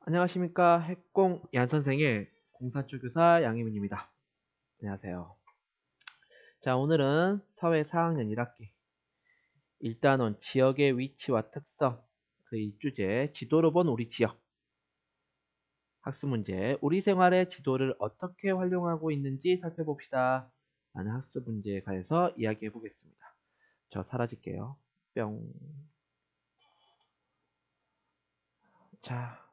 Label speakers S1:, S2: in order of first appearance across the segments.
S1: 안녕하십니까 핵공 얀선생의 공사초교사 양희민입니다. 안녕하세요. 자 오늘은 사회 4학년 1학기 1단원 지역의 위치와 특성 그 일주제 지도로 본 우리 지역 학습문제 우리 생활의 지도를 어떻게 활용하고 있는지 살펴봅시다. 라는 학습문제에 관해서 이야기해 보겠습니다. 저 사라질게요. 뿅. 자,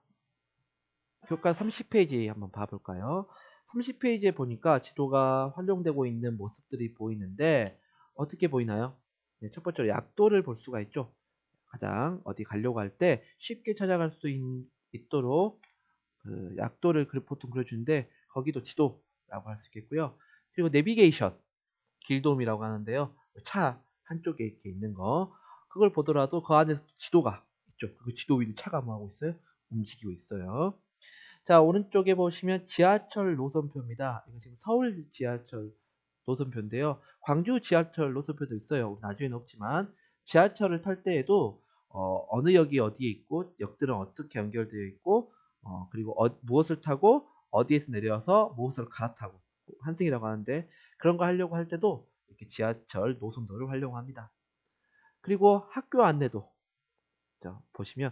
S1: 교과 30페이지 한번 봐볼까요? 30페이지에 보니까 지도가 활용되고 있는 모습들이 보이는데 어떻게 보이나요? 네, 첫 번째로 약도를 볼 수가 있죠. 가장 어디 가려고 할 때 쉽게 찾아갈 수 있, 도록 그 약도를 보통 그려주는데 거기도 지도라고 할 수 있겠고요. 그리고 내비게이션, 길돔이라고 하는데요. 차 한쪽에 이렇게 있는 거 그걸 보더라도 그 안에서 지도가 있죠. 그 지도 위에 차가 뭐 하고 있어요? 움직이고 있어요. 자, 오른쪽에 보시면 지하철 노선표입니다. 이거 지금 서울 지하철 노선표인데요. 광주 지하철 노선표도 있어요. 나중에는 없지만 지하철을 탈 때에도 어, 느 역이 어디에 있고 역들은 어떻게 연결되어 있고 어, 그리고 어, 무엇을 타고 어디에서 내려와서 무엇을 갈아타고 환승이라고 하는데 그런 거 하려고 할 때도 이렇게 지하철 노선도를 활용합니다. 그리고 학교 안내도 자, 보시면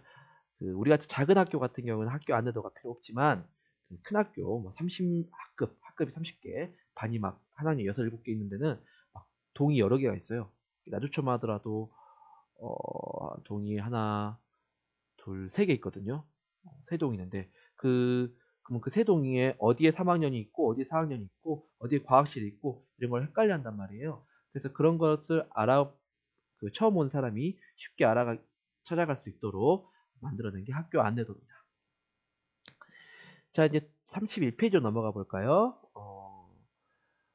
S1: 그 우리 같은 작은 학교 같은 경우는 학교 안내도가 필요 없지만 그큰 학교 뭐 30학급 학급이 30개 반이 막 하나님 6, 7개 있는 데는 막 동이 여러 개가 있어요. 나주초만 하더라도 어, 동이 하나, 둘, 세 개 있거든요. 어, 세 동이 있는데 그 그러면 그 세 동이에 어디에 3학년이 있고 어디에 4학년이 있고 어디에 과학실이 있고 이런 걸 헷갈려 한단 말이에요. 그래서 그런 것을 알아 그 처음 온 사람이 쉽게 알아가 찾아갈 수 있도록 만들어낸 게 학교 안내도입니다. 자, 이제 31페이지로 넘어가 볼까요? 어,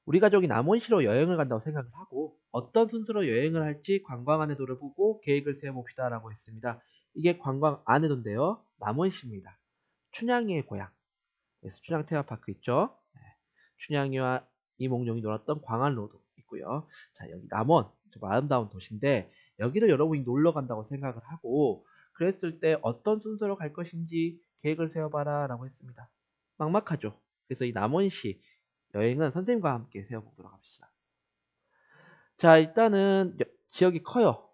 S1: 우리 가족이 남원시로 여행을 간다고 생각을 하고 어떤 순서로 여행을 할지 관광 안내도를 보고 계획을 세워봅시다 라고 했습니다. 이게 관광 안내도인데요. 남원시입니다. 춘향이의 고향. 그래서 춘향 테마파크 있죠. 네. 춘향이와 이몽룡이 놀았던 광안로도 있고요. 자 여기 남원 좀 아름다운 도시인데 여기를 여러분이 놀러 간다고 생각을 하고 그랬을 때 어떤 순서로 갈 것인지 계획을 세워봐라 라고 했습니다. 막막하죠. 그래서 이 남원시 여행은 선생님과 함께 세워보도록 합시다. 자, 일단은 지역이 커요.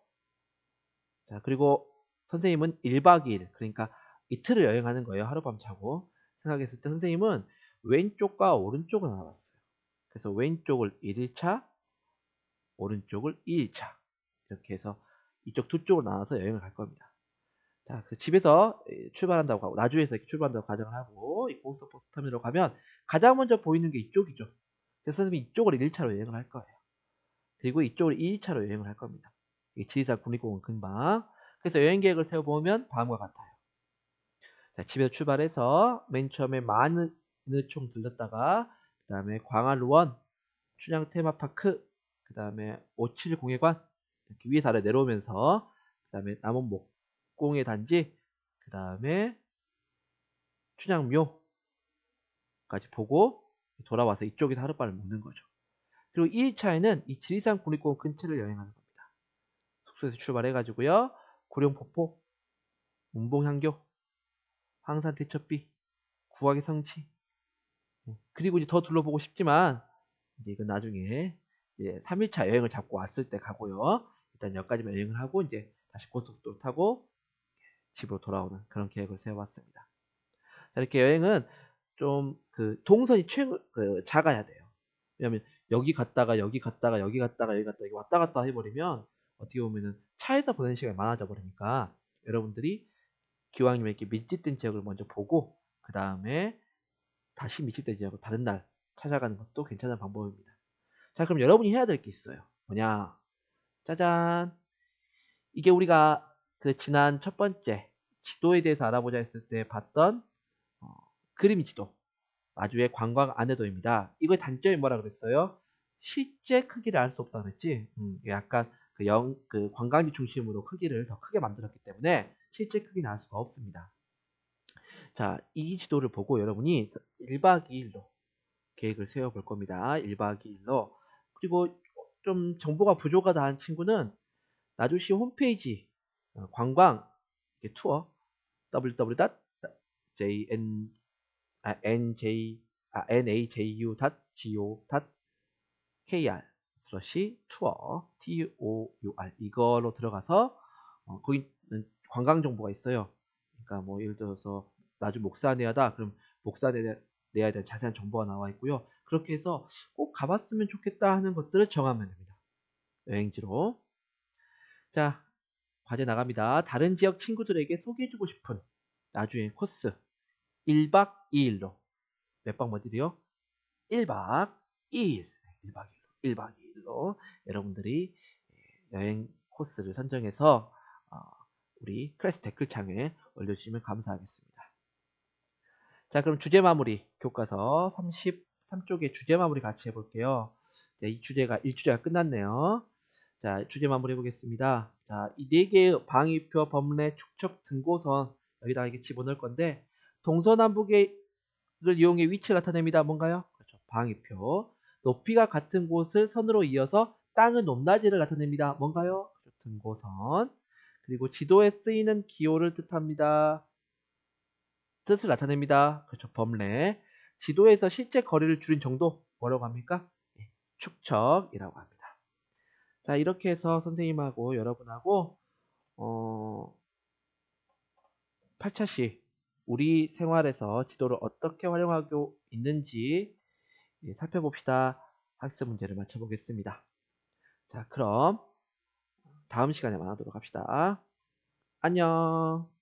S1: 자, 그리고 선생님은 1박 2일, 그러니까 이틀을 여행하는 거예요. 하룻밤 자고. 생각했을 때 선생님은 왼쪽과 오른쪽을 나눠봤어요. 그래서 왼쪽을 1일차, 오른쪽을 2일차. 이렇게 해서 이쪽 두 쪽으로 나눠서 여행을 갈 겁니다. 집에서 출발한다고 하고 나주에서 이렇게 출발한다고 가정을 하고 이 고속버스 터미널로 가면 가장 먼저 보이는 게 이쪽이죠. 그래서 선생님이 이쪽으로 1차로 여행을 할 거예요. 그리고 이쪽으로 2차로 여행을 할 겁니다. 이 지리산 국립공원 근방. 그래서 여행 계획을 세워보면 다음과 같아요. 자, 집에서 출발해서 맨 처음에 마느총 들렀다가 그 다음에 광안루원, 춘향 테마파크, 그 다음에 오칠 공예관 이렇게 위에서 아래 내려오면서 그 다음에 남원목 공의 단지, 그 다음에 춘향묘까지 보고 돌아와서 이쪽에서 하룻밤을 묵는 거죠. 그리고 2일차에는 이 지리산 국립공원 근처를 여행하는 겁니다. 숙소에서 출발해가지고요. 구룡폭포, 문봉향교, 황산 대첩비, 구악의 성치, 네, 그리고 이제 더 둘러보고 싶지만 이제 이건 나중에 이제 3일차 여행을 잡고 왔을 때 가고요. 일단 여기까지만 여행을 하고 이제 다시 고속도로 타고 집으로 돌아오는 그런 계획을 세워봤습니다. 자, 이렇게 여행은 좀 그 동선이 최, 그 작아야 돼요. 왜냐하면 여기 갔다가 여기 갔다가 여기 갔다가 여기 갔다가 여기 왔다 갔다 해버리면 어떻게 보면은 차에서 보내는 시간이 많아져 버리니까 여러분들이 이렇게 밀집된 지역을 먼저 보고 그 다음에 다시 밀집된 지역을 다른 날 찾아가는 것도 괜찮은 방법입니다. 자 그럼 여러분이 해야 될 게 있어요. 뭐냐 짜잔 이게 우리가 그 지난 첫 번째 지도에 대해서 알아보자 했을 때 봤던 어, 그림 지도 마주의 관광 안내도입니다. 이거의 단점이 뭐라 그랬어요? 실제 크기를 알 수 없다 그랬지. 음, 약간 그, 영, 그 관광지 중심으로 크기를 더 크게 만들었기 때문에 실제 크기는 알 수가 없습니다. 자, 이 지도를 보고 여러분이 1박 2일로 계획을 세워볼 겁니다. 1박 2일로. 그리고 좀 정보가 부족하다 한 친구는 나주시 홈페이지 어, 관광 투어 www. jn 아, nj 아, naju.go.kr 슬러시 투어 tour 이걸로 들어가서 어, 거기는 관광 정보가 있어요. 그러니까 뭐 예를 들어서 나중 목사 내야다 그럼 목사 내, 내야 될 자세한 정보가 나와 있고요. 그렇게 해서 꼭 가봤으면 좋겠다 하는 것들을 정하면 됩니다. 여행지로 자 과제 나갑니다. 다른 지역 친구들에게 소개해주고 싶은 나중에 코스 1박 2일로 몇박 뭐들이요? 1박 2일 1박 2일 1박 2일로 여러분들이 여행 코스를 선정해서 어, 우리 클래스 댓글창에 올려주시면 감사하겠습니다. 자 그럼 주제 마무리 교과서 33쪽에 주제 마무리 같이 해볼게요. 자, 이 주제가 1주제가 끝났네요. 자 주제 마무리 해보겠습니다. 자 이 네 개의 방위표, 범례, 축척, 등고선 여기다 이게 집어넣을 건데 동서남북의 를 이용해 위치를 나타냅니다. 뭔가요? 그렇죠. 방위표. 높이가 같은 곳을 선으로 이어서 땅의 높낮이를 나타냅니다. 뭔가요? 그렇죠. 등고선. 그리고 지도에 쓰이는 기호를 뜻합니다. 뜻을 나타냅니다. 그렇죠. 범례. 지도에서 실제 거리를 줄인 정도 뭐라고 합니까? 예, 축척이라고 합니다. 자 이렇게 해서 선생님하고 여러분하고 어, 8차시 우리 생활에서 지도를 어떻게 활용하고 있는지 예, 살펴봅시다. 학습 문제를 맞춰보겠습니다. 자, 그럼 다음 시간에 만나도록 합시다. 안녕.